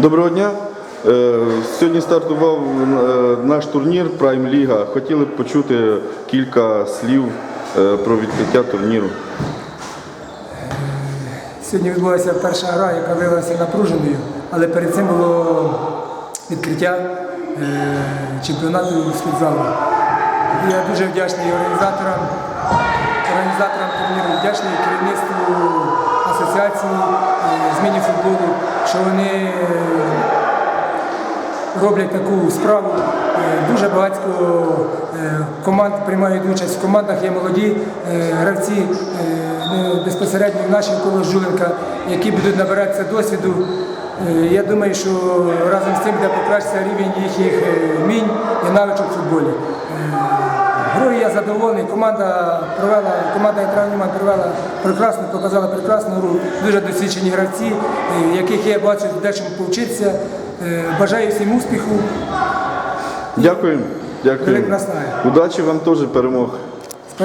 Доброго дня. Е, Сьогодні стартував е, наш турнір Прайм Ліга. Хотіли б почути кілька слів е, про відкриття турніру. Сьогодні відбулася перша гра, яка виявилася напруженою, але перед цим було відкриття чемпіонату з футзалу. Я дуже вдячний організаторам, організаторам турніру, вдячний керівництву асоціації е, з міні-футболу, що вони е, роблять таку справу. Е, Дуже багато е, команд приймають участь. В командах є молоді гравці ну, безпосередньо в нашій коло Жуленка, які будуть набиратися досвіду. Я думаю, що разом з цим буде покращитися рівень їхніх вмінь і навичок в футболі. Грою я задоволений. Команда провела, команда Німан провела прекрасно, показала прекрасну гру. Дуже досвідчені гравці, е, яких я бачу дечому повчитися. Е, Бажаю всім успіху. Дякую. Дякую. Удачі вам теж перемог.